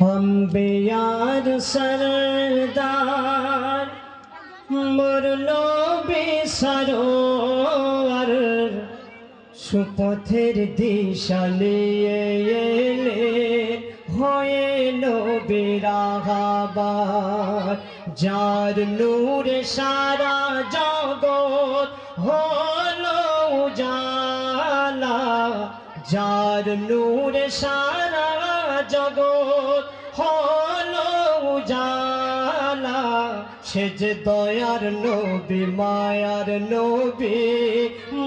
हम बेयार सरदार মরলো বেসার সুপথের দিশা নিয়ে এলে হয়ে লো বেরাহাবার যার নূরে সারা জগৎ হলো উজালা, যার নূরে সারা জগৎ হলো উজালা। সে যে দয়ার নবী, মায়ার নবী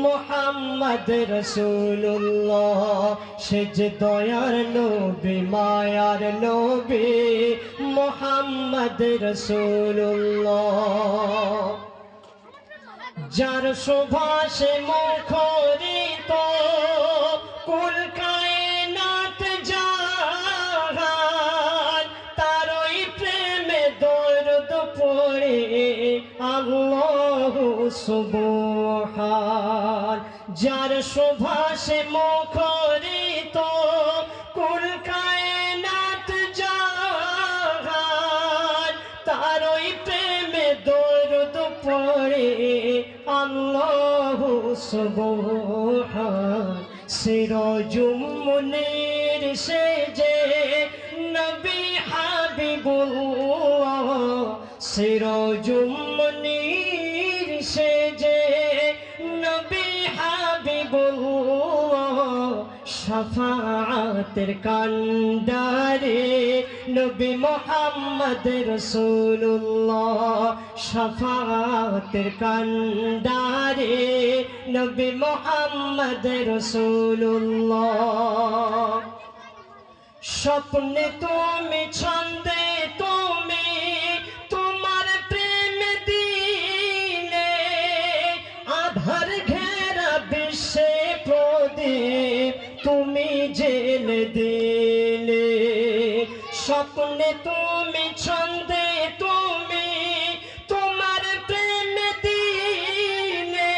মোহাম্মদ রসুল্লাহ সে যে দয়ার নবী, মায়ার নবী মোহাম্মদ রসুল্লাহ যার সুভাষে মুখরিত। কুল কায়নাত জাহান তার ওই প্রেমে যার সুভাষে মুখরিত। পড়ে আল্লাহ সুবহান সিরাজুম সে যে নবী হাবিবুল্লাহ সিরাজুম শফাতের কান্দারে নবী মোহাম্মদ রসুল্লাহ শফাতের কান্দারে নবী মোহাম্মদ রসুল্লাহ স্বপ্নে তুমি ছন্দে স্বপ্নে তুমি ছন্দে তুমি তোমার প্রেম দিলে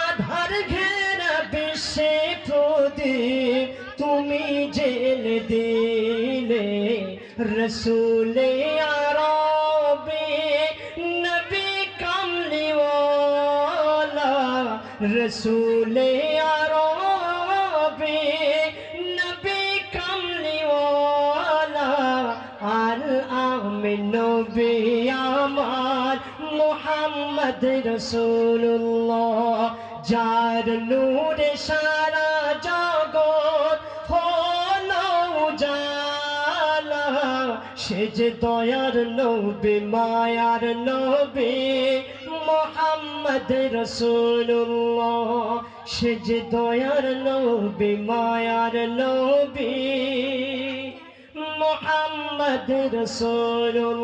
আধার ঘেরা বিশ্বে প্রদীপ তুমি জেলে দিলে রসুলে আরবে নবী কামলিওয়ালা রসুলে আরবে নবী, আমার মোহাম্মদ রসুল্লাহ যার নূরে সারা জগৎ হলো উজালা। সে যে দয়ার নবী, মায়ার নবী মোহাম্মদ রসুল্লাহ সে দয়ার নবী, মায়ার নবী মোহাম্মদ রসুল্লাহ